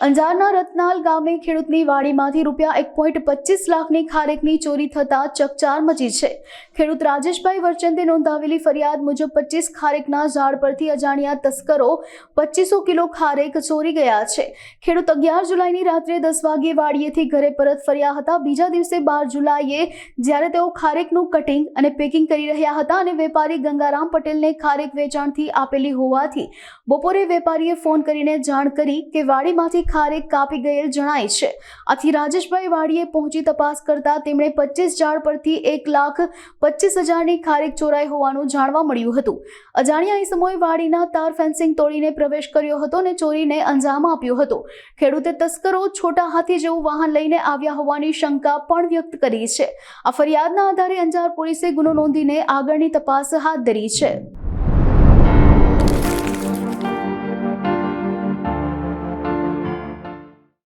અંજારના રત્નાલ ગામે ખેડૂતની વાડીમાંથી રૂપિયા એક પોઈન્ટ પચીસ લાખની ખારેકની ચોરી થતા ચકચાર મચી છે. ખેડૂત રાજેશભાઈ વર્ચંદે નોંધાવેલી ફરિયાદ મુજબ પચીસ ખારેકના ઝાડ પરથી અજાણ્યા તસ્કરો પચીસો કિલો ખારેક ચોરી ગયા છે. ખેડૂત અગિયાર જુલાઈની રાત્રે દસ વાગ્યે વાડીએથી ઘરે પરત ફર્યા હતા. બીજા દિવસે બાર જુલાઈએ જ્યારે તેઓ ખારેકનું કટિંગ અને પેકિંગ કરી રહ્યા હતા અને વેપારી ગંગારામ પટેલને ખારેક વેચાણથી આપેલી હોવાથી બપોરે વેપારીએ ફોન કરીને જાણ કરી કે વાડીમાંથી ખારેક કાપી ગયેલ જણાય છે. આથી રાજેશભાઈ વાડીએ પહોંચી તપાસ કરતા તેમણે પચીસ ઝાડ પરથી એક લાખ પચીસ હજારની ખારેક ચોરાઈ હોવાનું જાણવા મળ્યું હતું. અજાણ્યા સમયે વાડીના તાર ફેન્સિંગ તોડીને પ્રવેશ કર્યો હતો અને ચોરીને અંજામ આપ્યો હતો. ખેડૂતે તસ્કરો છોટા હાથી જેવું વાહન લઈને આવ્યા હોવાની શંકા પણ વ્યક્ત કરી છે. આ ફરિયાદના આધારે અંજાર પોલીસે ગુનો નોંધીને આગળની તપાસ હાથ ધરી છે.